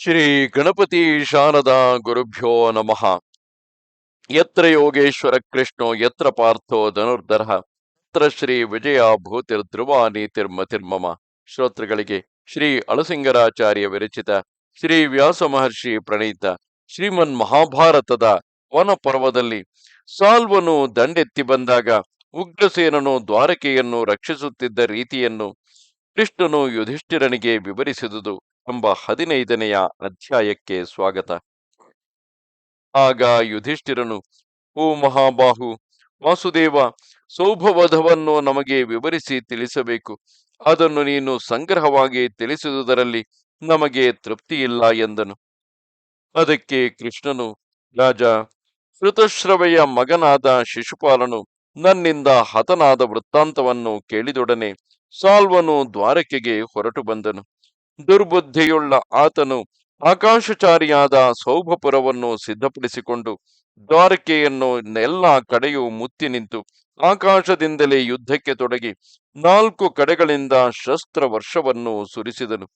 ಶ್ರೀ ಗಣಪತಿ ಶಾರದಾ ಗುರುಭ್ಯೋ ನಮಃ. ಯತ್ರ ಯೋಗೇಶ್ವರ ಕೃಷ್ಣೋ, ಯತ್ರ ಪಾರ್ಥೋ ಧನುರ್ಧರ, ಯತ್ರ ಶ್ರೀ ವಿಜಯ ಭೂತಿರ್ ಧ್ರುವ ನೀತಿರ್ಮತಿರ್ಮಮ ಶ್ರೋತೃಗಳಿಗೆ ಶ್ರೀ ಅಳಸಿಂಗರಾಚಾರ್ಯ ವಿರಚಿತ ಶ್ರೀ ವ್ಯಾಸ ಮಹರ್ಷಿ ಪ್ರಣೀತ ಶ್ರೀಮನ್ ಮಹಾಭಾರತದ ವನ ಪರ್ವದಲ್ಲಿ ಸಾಲ್ವನು ದಂಡೆತ್ತಿ ಬಂದಾಗ ಉಗ್ರಸೇನನು ದ್ವಾರಕೆಯನ್ನು ರಕ್ಷಿಸುತ್ತಿದ್ದ ರೀತಿಯನ್ನು ಕೃಷ್ಣನು ಯುಧಿಷ್ಠಿರನಿಗೆ ವಿವರಿಸಿದುದು. ಎಂಬ ಹದಿನೈದನೆಯ ಅಧ್ಯಾಯಕ್ಕೆ ಸ್ವಾಗತ. ಆಗ ಯುಧಿಷ್ಠಿರನು, ಓ ಮಹಾಬಾಹು, ವಾಸುದೇವ, ಸೌಭವಧವನ್ನು ನಮಗೆ ವಿವರಿಸಿ ತಿಳಿಸಬೇಕು. ಅದನ್ನು ನೀನು ಸಂಗ್ರಹವಾಗಿ ತಿಳಿಸುವುದರಲ್ಲಿ ನಮಗೆ ತೃಪ್ತಿಯಿಲ್ಲ ಎಂದನು. ಅದಕ್ಕೆ ಕೃಷ್ಣನು, ರಾಜ ಋತಶ್ರವೆಯ ಮಗನಾದ ಶಿಶುಪಾಲನು ನನ್ನಿಂದ ಹತನಾದ ವೃತ್ತಾಂತವನ್ನು ಕೇಳಿದೊಡನೆ ಸಾಲ್ವನು ದ್ವಾರಕೆಗೆ ಹೊರಟು ಬಂದನು. ದುರ್ಬುದ್ಧಿಯುಳ್ಳ ಆತನು ಆಕಾಶಚಾರಿಯಾದ ಸೌಭಪುರವನ್ನು ಸಿದ್ಧಪಡಿಸಿಕೊಂಡು ದ್ವಾರಕೆಯನ್ನು ಎಲ್ಲ ಕಡೆಯೂ ಮುತ್ತಿ ನಿಂತು ಆಕಾಶದಿಂದಲೇ ಯುದ್ಧಕ್ಕೆ ತೊಡಗಿ ನಾಲ್ಕು ಕಡೆಗಳಿಂದ ಶಸ್ತ್ರ ವರ್ಷವನ್ನು ಸುರಿಸಿದನು.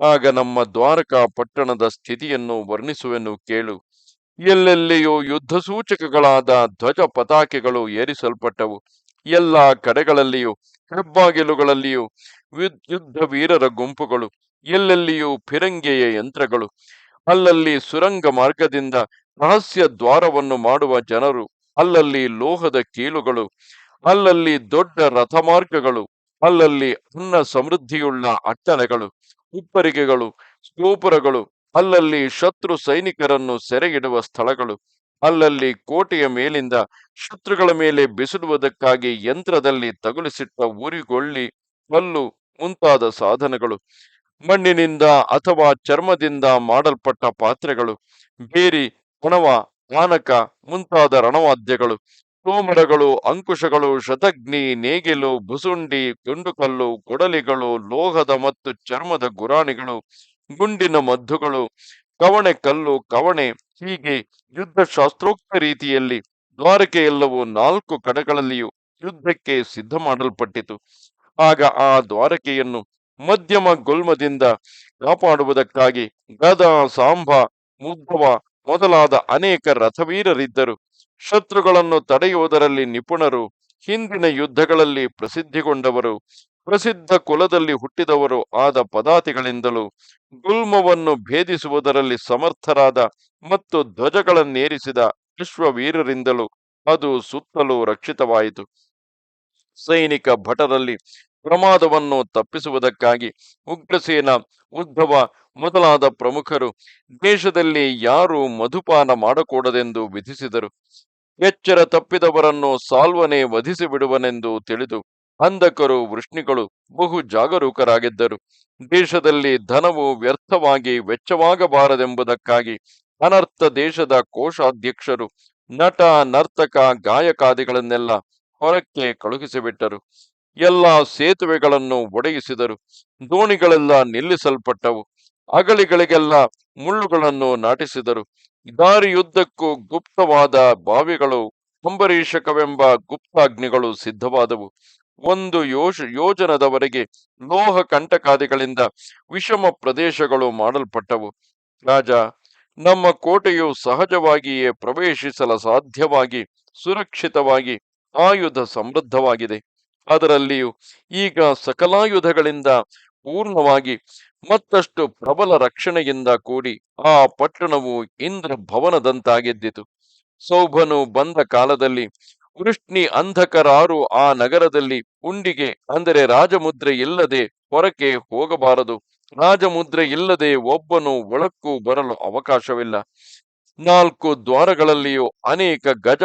ಆಗ ನಮ್ಮ ದ್ವಾರಕಾ ಪಟ್ಟಣದ ಸ್ಥಿತಿಯನ್ನು ವರ್ಣಿಸುವೆನು ಕೇಳು. ಎಲ್ಲೆಲ್ಲಿಯೂ ಯುದ್ಧ ಸೂಚಕಗಳಾದ ಧ್ವಜ ಪತಾಕೆಗಳು ಏರಿಸಲ್ಪಟ್ಟವು. ಎಲ್ಲ ಕಡೆಗಳಲ್ಲಿಯೂ, ಹೆಬ್ಬಾಗಿಲುಗಳಲ್ಲಿಯೂ ಯುದ್ಧ ವೀರರ ಗುಂಪುಗಳು, ಎಲ್ಲೆಲ್ಲಿಯೂ ಫಿರಂಗೆಯ ಯಂತ್ರಗಳು, ಅಲ್ಲಲ್ಲಿ ಸುರಂಗ ಮಾರ್ಗದಿಂದ ರಹಸ್ಯ ದ್ವಾರವನ್ನು ಮಾಡುವ ಜನರು, ಅಲ್ಲಲ್ಲಿ ಲೋಹದ ಕೀಲುಗಳು, ಅಲ್ಲಲ್ಲಿ ದೊಡ್ಡ ರಥಮಾರ್ಗಗಳು, ಅಲ್ಲಲ್ಲಿ ಅನ್ನ ಸಮೃದ್ಧಿಯುಳ್ಳ ಅಟ್ಟಣೆಗಳು, ಉಪ್ಪರಿಗೆಗಳು ಸ್ತೋಪುರಗಳು ಅಲ್ಲಲ್ಲಿ ಶತ್ರು ಸೈನಿಕರನ್ನು ಸೆರೆಗಿಡುವ ಸ್ಥಳಗಳು, ಅಲ್ಲಲ್ಲಿ ಕೋಟೆಯ ಮೇಲಿಂದ ಶತ್ರುಗಳ ಮೇಲೆ ಬಿಸಿಡುವುದಕ್ಕಾಗಿ ಯಂತ್ರದಲ್ಲಿ ತಗುಲಿಸಿಟ್ಟ ಉರಿಗೊಳ್ಳಿ ಕಲ್ಲು ಮುಂತಾದ ಸಾಧನಗಳು. ಮಣ್ಣಿನಿಂದ ಅಥವಾ ಚರ್ಮದಿಂದ ಮಾಡಲ್ಪಟ್ಟ ಪಾತ್ರೆಗಳು. ಬೇರಿ ಹಣವ ಮಾನಕ ಮುಂತಾದ ರಣವಾದ್ಯಗಳು. ಸೋಮರಗಳು ಅಂಕುಶಗಳು, ಶತಗ್ನಿ, ನೇಗಿಲು ಬುಸುಂಡಿ ಗುಂಡುಕಲ್ಲು ಕೊಡಲಿಗಳು, ಲೋಹದ ಮತ್ತು ಚರ್ಮದ ಗುರಾಣಿಗಳು, ಗುಂಡಿನ ಮದ್ದುಗಳು ಕವಣೆ ಕಲ್ಲು ಕವಣೆ, ಹೀಗೆ ಯುದ್ಧ ಶಾಸ್ತ್ರೋಕ್ತ ರೀತಿಯಲ್ಲಿ ದ್ವಾರಕೆಯೆಲ್ಲವೂ ನಾಲ್ಕು ಕಡೆಗಳಲ್ಲಿಯೂ ಯುದ್ಧಕ್ಕೆ ಸಿದ್ಧ ಮಾಡಲ್ಪಟ್ಟಿತು ಆಗ ಆ ದ್ವಾರಕೆಯನ್ನು ಮಧ್ಯಮ ಗುಲ್ಮದಿಂದ ಕಾಪಾಡುವುದಕ್ಕಾಗಿ ಗದ ಸಾಂಬ ಮುದ್ಧವ ಮೊದಲಾದ ಅನೇಕ ರಥವೀರರಿದ್ದರು. ಶತ್ರುಗಳನ್ನು ತಡೆಯುವುದರಲ್ಲಿ ನಿಪುಣರು, ಹಿಂದಿನ ಯುದ್ಧಗಳಲ್ಲಿ ಪ್ರಸಿದ್ಧಿಗೊಂಡವರು, ಪ್ರಸಿದ್ಧ ಕುಲದಲ್ಲಿ ಹುಟ್ಟಿದವರು ಆದ ಪದಾತಿಗಳಿಂದಲೂ ಗುಲ್ಮವನ್ನು ಭೇದಿಸುವುದರಲ್ಲಿ ಸಮರ್ಥರಾದ ಮತ್ತು ಧ್ವಜಗಳನ್ನೇರಿಸಿದ ವಿಶ್ವವೀರರಿಂದಲೂ ಅದು ಸುತ್ತಲೂ ರಕ್ಷಿತವಾಯಿತು. ಸೈನಿಕ ಭಟರಲ್ಲಿ ಪ್ರಮಾದವನ್ನು ತಪ್ಪಿಸುವುದಕ್ಕಾಗಿ ಉಗ್ರಸೇನ ಉದ್ಧವ ಮೊದಲಾದ ಪ್ರಮುಖರು ದೇಶದಲ್ಲಿ ಯಾರು ಮಧುಪಾನ ಮಾಡಕೂಡದೆಂದು ವಿಧಿಸಿದರು. ಎಚ್ಚರ ತಪ್ಪಿದವರನ್ನು ಸಾಲ್ವನೆ ವಧಿಸಿ ಬಿಡುವನೆಂದು ತಿಳಿದು ಅಂಧಕರು, ವೃಷ್ಣಿಗಳು ಬಹು ಜಾಗರೂಕರಾಗಿದ್ದರು. ದೇಶದಲ್ಲಿ ಧನವು ವ್ಯರ್ಥವಾಗಿ ವೆಚ್ಚವಾಗಬಾರದೆಂಬುದಕ್ಕಾಗಿ ಅನರ್ಥ ದೇಶದ ಕೋಶಾಧ್ಯಕ್ಷರು, ನಟ, ನರ್ತಕ, ಗಾಯಕಾದಿಗಳನ್ನೆಲ್ಲ ಹೊರಕ್ಕೆ ಕಳುಹಿಸಿಬಿಟ್ಟರು. ಎಲ್ಲ ಸೇತುವೆಗಳನ್ನು ಒಡೆಯಿಸಿದರು. ದೋಣಿಗಳೆಲ್ಲ ನಿಲ್ಲಿಸಲ್ಪಟ್ಟವು. ಅಗಲಿಗಳಿಗೆಲ್ಲ ಮುಳ್ಳುಗಳನ್ನು ನಾಟಿಸಿದರು. ದಾರಿಯುದ್ದಕ್ಕೂ ಗುಪ್ತವಾದ ಬಾವಿಗಳು, ಅಂಬರೀಷಕವೆಂಬ ಗುಪ್ತಾಗ್ನಿಗಳು ಸಿದ್ಧವಾದವು. ಒಂದು ಯೋಜ, ಯೋಜನದವರೆಗೆ ಲೋಹ ಕಂಟಕಾದಿಗಳಿಂದ ವಿಷಮ ಪ್ರದೇಶಗಳು ಮಾಡಲ್ಪಟ್ಟವು. ರಾಜ, ನಮ್ಮ ಕೋಟೆಯು ಸಹಜವಾಗಿಯೇ ಪ್ರವೇಶಿಸಲು ಸಾಧ್ಯವಾಗಿ, ಸುರಕ್ಷಿತವಾಗಿ, ಆಯುಧ ಸಮೃದ್ಧವಾಗಿದೆ. ಅದರಲ್ಲಿಯೂ ಈಗ ಸಕಲಾಯುಧಗಳಿಂದ ಪೂರ್ಣವಾಗಿ ಮತ್ತಷ್ಟು ಪ್ರಬಲ ರಕ್ಷಣೆಯಿಂದ ಕೂಡಿ ಆ ಪಟ್ಟಣವು ಇಂದ್ರ ಭವನದಂತಾಗಿದ್ದಿತು ಸೌಭನು ಬಂದ ಕಾಲದಲ್ಲಿ ವೃಷ್ಣಿ ಅಂಧಕರಾರು ಆ ನಗರದಲ್ಲಿ ಉಂಡಿಗೆ, ಅಂದರೆ ರಾಜಮುದ್ರೆ ಇಲ್ಲದೆ ಹೊರಕ್ಕೆ ಹೋಗಬಾರದು. ರಾಜಮುದ್ರೆ ಇಲ್ಲದೆ ಒಬ್ಬನು ಒಳಕ್ಕೂ ಬರಲು ಅವಕಾಶವಿಲ್ಲ. ನಾಲ್ಕು ದ್ವಾರಗಳಲ್ಲಿಯೂ ಅನೇಕ ಗಜ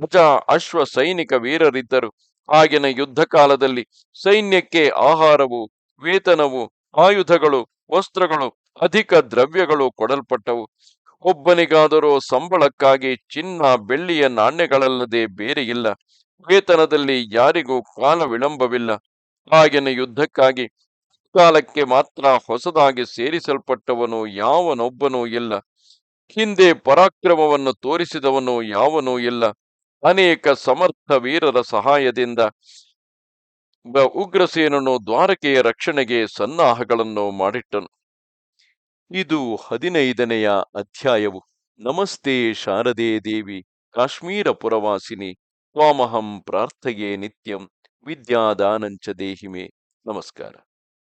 ಗಜ ಅಶ್ವ ಸೈನಿಕ ವೀರರಿದ್ದರು. ಆಗಿನ ಯುದ್ಧ ಕಾಲದಲ್ಲಿ ಸೈನ್ಯಕ್ಕೆ ಆಹಾರವು, ವೇತನವು, ಆಯುಧಗಳು, ವಸ್ತ್ರಗಳು, ಅಧಿಕ ದ್ರವ್ಯಗಳು ಕೊಡಲ್ಪಟ್ಟವು. ಒಬ್ಬನಿಗಾದರೂ ಸಂಬಳಕ್ಕಾಗಿ ಚಿನ್ನ, ಬೆಳ್ಳಿಯ ನಾಣ್ಯಗಳಲ್ಲದೆ ಬೇರೆ ಇಲ್ಲ. ವೇತನದಲ್ಲಿ ಯಾರಿಗೂ ಕಾಲ ವಿಳಂಬವಿಲ್ಲ. ಆಗಿನ ಯುದ್ಧಕ್ಕಾಗಿ ಕಾಲಕ್ಕೆ ಮಾತ್ರ ಹೊಸದಾಗಿ ಸೇರಿಸಲ್ಪಟ್ಟವನು ಯಾವನೊಬ್ಬನೂ ಇಲ್ಲ. ಹಿಂದೆ ಪರಾಕ್ರಮವನ್ನು ತೋರಿಸಿದವನು ಯಾವನೂ ಇಲ್ಲ. ಅನೇಕ ಸಮರ್ಥ ವೀರರ ಸಹಾಯದಿಂದ ಉಗ್ರಸೇನನು ದ್ವಾರಕೆಯ ರಕ್ಷಣೆಗೆ ಸನ್ನಾಹಗಳನ್ನು ಮಾಡಿಟ್ಟನು. ಇದು ಹದಿನೈದನೆಯ ಅಧ್ಯಾಯವು. ನಮಸ್ತೆ ಶಾರದೆ ದೇವಿ, ಕಾಶ್ಮೀರ ಪುರವಾಸಿನಿ, ತ್ವಾಮಹಂ ಪ್ರಾರ್ಥೆಯೇ ನಿತ್ಯಂ, ವಿದ್ಯಾದಾನಂಚ ದೇಹಿಮೆ. ನಮಸ್ಕಾರ.